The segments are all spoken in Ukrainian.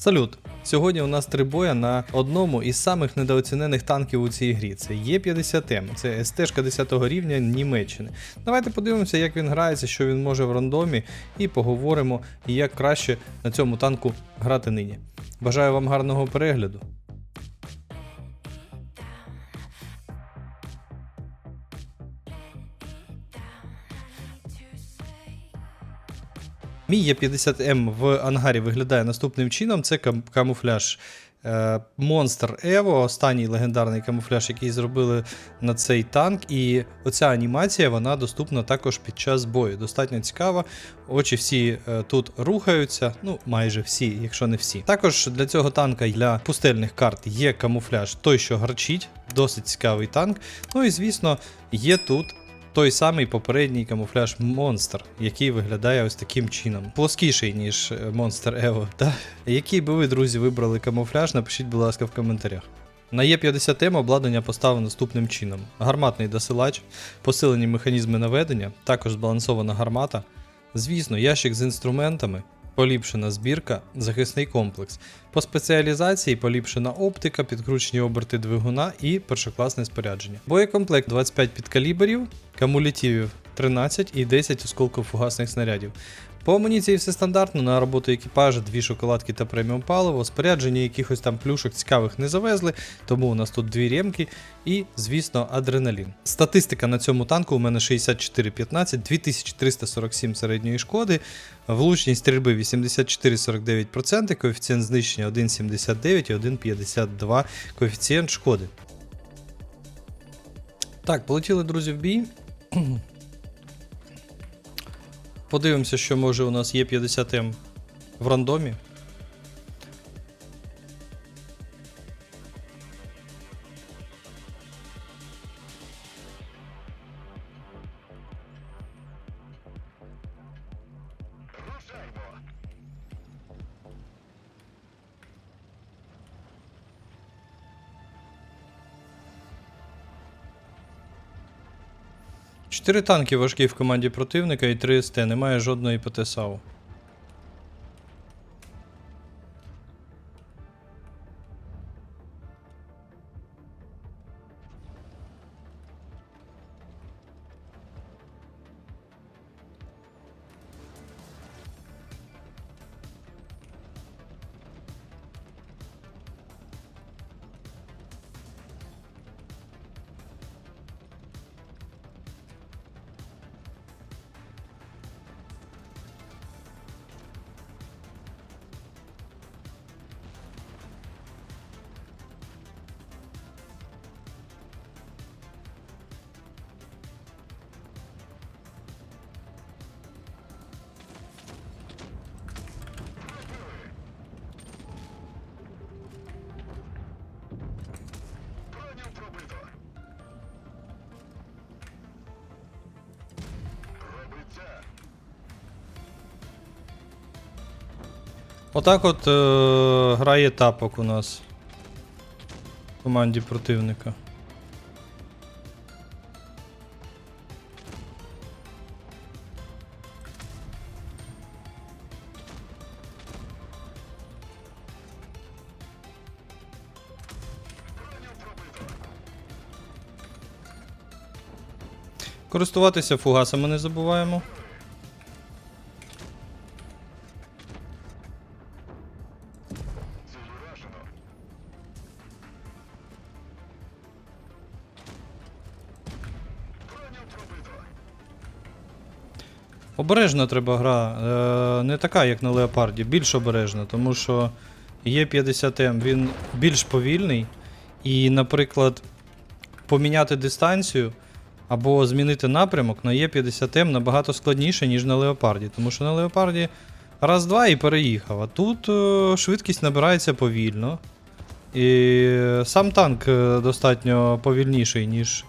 Салют! Сьогодні у нас три боя на одному із самих недооцінених танків у цій грі. Це Є50М, це СТ 10 рівня Німеччини. Давайте подивимося, як він грається, що він може в рандомі, і поговоримо, як краще на цьому танку грати нині. Бажаю вам гарного перегляду. Мій Є50М в ангарі виглядає наступним чином: це кам- камуфляж е, Monster Evo, останній легендарний камуфляж, який зробили на цей танк. І оця анімація вона доступна також під час бою. Достатньо цікава. Очі всі е, тут рухаються, ну майже всі, якщо не всі. Також для цього танка для пустельних карт є камуфляж, той, що гарчить, досить цікавий танк. Ну і звісно, є тут той самий попередній камуфляж Monster, який виглядає ось таким чином. Плоскіший, ніж монстр Monster Evo. Та? Який би ви, друзі, вибрали камуфляж, напишіть, будь ласка, в коментарях. На Е50М обладнання поставив наступним чином: гарматний досилач, посилені механізми наведення, також збалансована гармата, звісно, ящик з інструментами, поліпшена збірка, захисний комплекс. По спеціалізації поліпшена оптика, підкручені оберти двигуна і першокласне спорядження. Боєкомплект 25 підкаліберів, кумулятивів 13 і 10 осколково-фугасних снарядів. По амуніції все стандартно, на роботу екіпажа, дві шоколадки та преміум паливо, спорядження якихось там плюшок цікавих не завезли, тому у нас тут дві ремки і, звісно, адреналін. Статистика на цьому танку у мене 64-15, 2347 середньої шкоди, влучність стрільби 84-49%, коефіцієнт знищення 1,79 і 1,52 коефіцієнт шкоди. Так, полетіли, друзі, в бій. Подивимося, що може у нас є 50М в рандомі. Чотири танки важкі в команді противника і 3 СТ, немає жодної ПТСАУ. Отак от е, грає тапок у нас в команді противника. Користуватися фугасами не забуваємо. Обережно треба гра. Е, не така, як на Леопарді, більш обережна, тому що є 50М, він більш повільний. І, наприклад, поміняти дистанцію або змінити напрямок на Є50М набагато складніше, ніж на Леопарді. Тому що на Леопарді раз-два і переїхав. А тут е, швидкість набирається повільно. І сам танк е, достатньо повільніший, ніж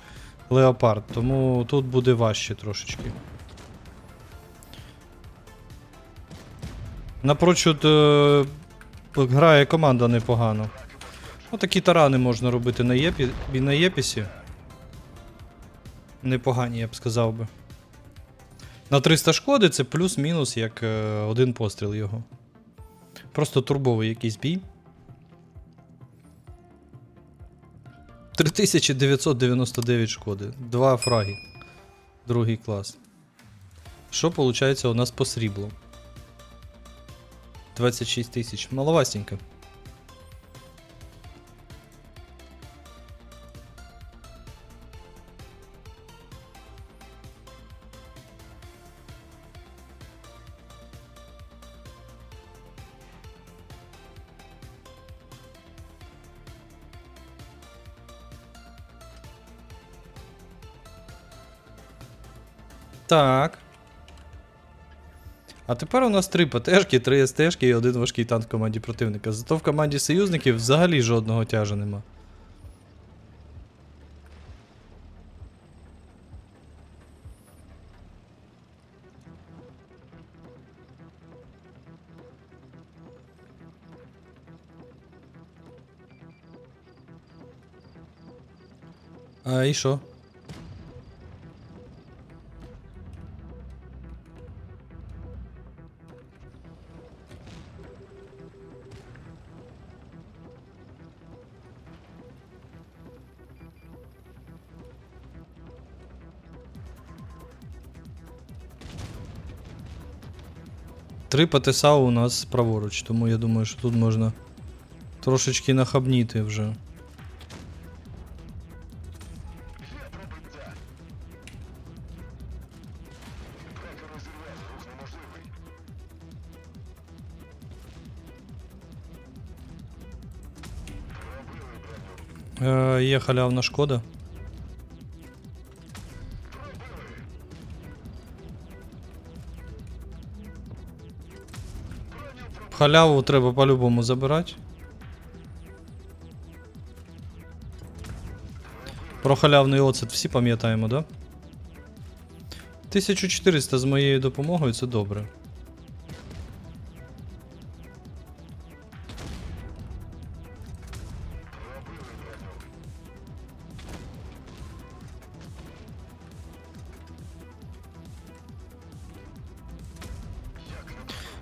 Леопард, тому тут буде важче трошечки. Напрочуд е, грає команда непогано. Отакі тарани можна робити на, єпі, на єпісі. Непогані, я б сказав би. На 300 шкоди це плюс-мінус як е, один постріл його. Просто турбовий якийсь бій. 3999 шкоди. Два фраги. Другий клас. Що виходить у нас по сріблу? 26 тисяч. Маловастенько. Так. А тепер у нас три ПТшки, три СТшки і один важкий танк в команді противника. Зато в команді союзників взагалі жодного тяжа нема. А і що? Три ПТСА у нас праворуч, тому я думаю, що тут можна трошечки нахабніти вже. Е, є халявна шкода. Халяву треба по-любому забирати. Про халявний оцет всі пам'ятаємо, да? 1400 з моєю допомогою це добре.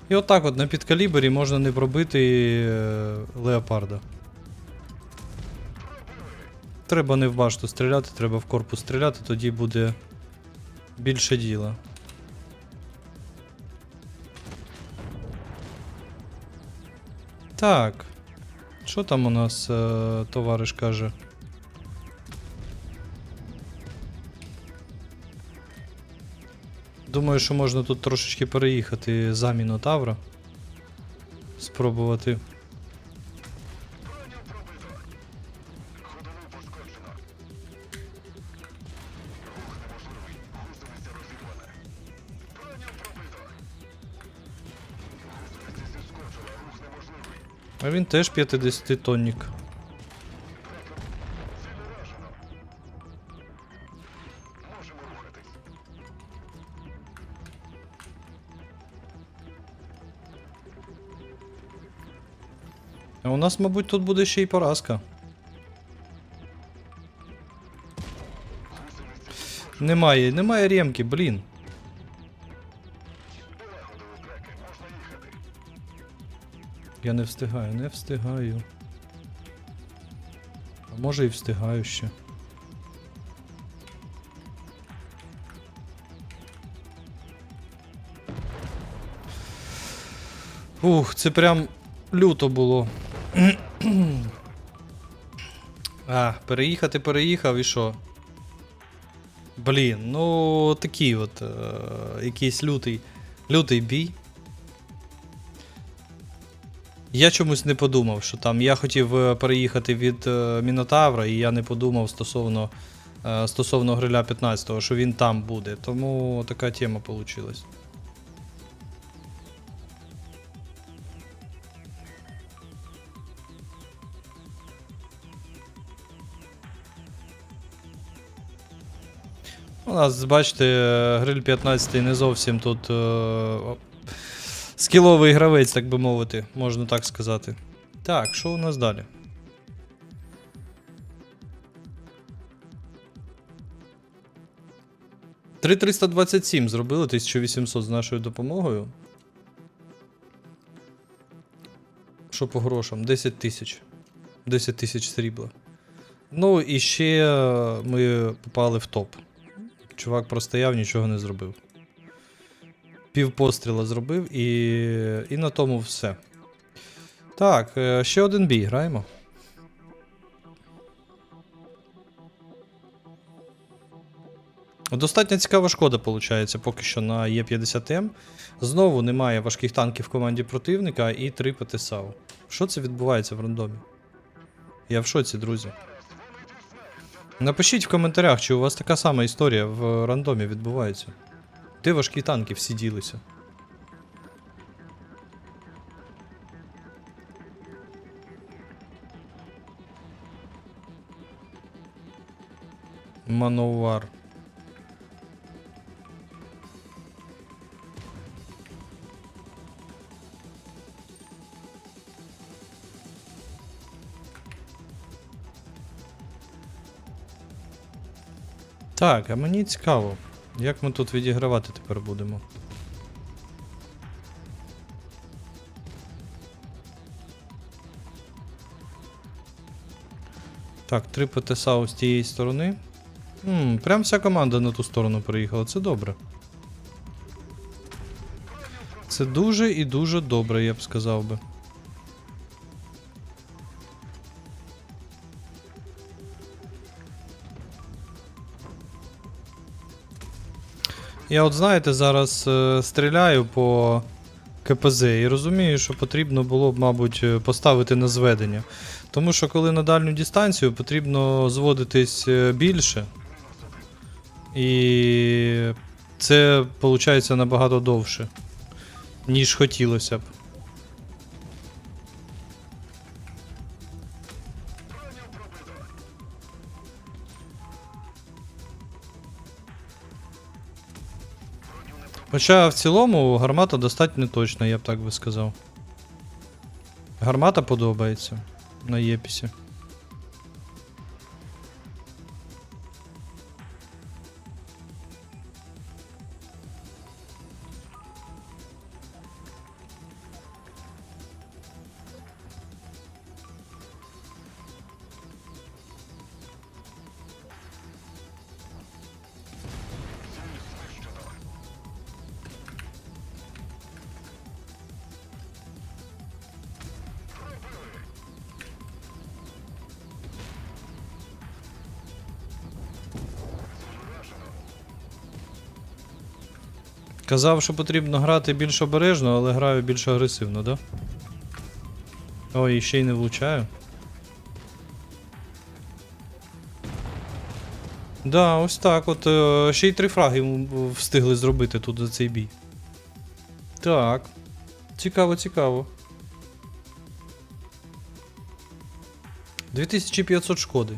І отак от на підкалібері можна не пробити е, леопарда. Треба не в башту стріляти, треба в корпус стріляти, тоді буде більше діла. Так. Що там у нас е, товариш каже? Думаю, що можна тут трошечки переїхати за Мінотавра. Спробувати. А він теж 50 тонник. Нас, мабуть, тут буде ще й поразка. Немає, немає ремки, блін. Я не встигаю, не встигаю. А може і встигаю ще. Ух, це прям люто було. А, переїхати переїхав і що? Блін, ну такий от е, якийсь лютий, лютий бій. Я чомусь не подумав, що там я хотів е, переїхати від е, Мінотавра, і я не подумав стосовно, е, стосовно гриля 15-го, що він там буде. Тому така тема вийшла. У нас, бачите, гриль 15 не зовсім тут е, скіловий гравець, так би мовити, можна так сказати. Так, що у нас далі? Три 327 зробили 1800 з нашою допомогою. Що по грошам? 10 тисяч. 10 тисяч срібла. Ну і ще е, ми попали в топ. Чувак простояв, нічого не зробив. Пів постріла зробив і, і на тому все. Так, е, ще один бій граємо. Достатньо цікава шкода, виходить, поки що на Е50М. Знову немає важких танків в команді противника і 3 ПТСАУ. Що це відбувається в рандомі? Я в шоці, друзі. Напишіть в коментарях, чи у вас така сама історія в рандомі відбувається. Де важкі танки всі ділися? Мановар. Так, а мені цікаво, як ми тут відігравати тепер будемо. Так, три ПТСАУ з тієї сторони. М, прям вся команда на ту сторону приїхала, це добре. Це дуже і дуже добре, я б сказав би. Я от знаєте, зараз е, стріляю по КПЗ і розумію, що потрібно було б, мабуть, е, поставити на зведення. Тому що коли на дальню дистанцію потрібно зводитись е, більше. І це виходить набагато довше, ніж хотілося б. Хоча в цілому гармата достатньо точна, я б так би сказав. Гармата подобається на Єпісі. Казав, що потрібно грати більш обережно, але граю більш агресивно, да? Ой, і ще й не влучаю. Да, ось так. От е, ще й три фраги встигли зробити тут за цей бій. Так. Цікаво, цікаво. 2500 шкоди.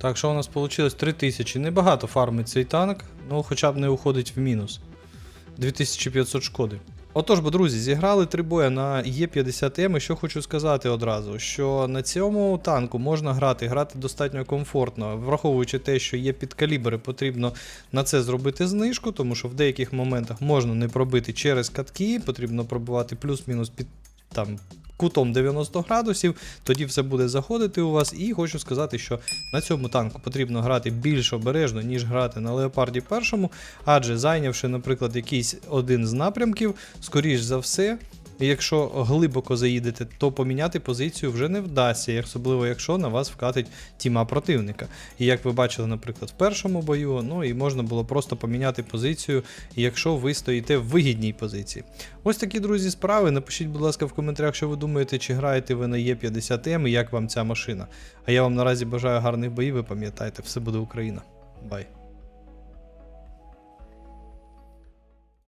Так, що у нас вийшло? 3000. Небагато фармить цей танк, ну хоча б не уходить в мінус. 2500 шкоди. Отож, бо, друзі, зіграли три боя на Е50М. І що хочу сказати одразу, що на цьому танку можна грати, грати достатньо комфортно, враховуючи те, що є підкалібри, потрібно на це зробити знижку, тому що в деяких моментах можна не пробити через катки, потрібно пробувати плюс-мінус під там. Кутом 90 градусів, тоді все буде заходити у вас. І хочу сказати, що на цьому танку потрібно грати більш обережно, ніж грати на леопарді першому, адже зайнявши, наприклад, якийсь один з напрямків, скоріш за все, якщо глибоко заїдете, то поміняти позицію вже не вдасться, особливо якщо на вас вкатить тіма противника. І як ви бачили, наприклад, в першому бою, ну і можна було просто поміняти позицію, якщо ви стоїте в вигідній позиції. Ось такі, друзі, справи. Напишіть, будь ласка, в коментарях, що ви думаєте, чи граєте ви на Е50М і як вам ця машина. А я вам наразі бажаю гарних боїв, ви пам'ятайте, все буде Україна. Бай.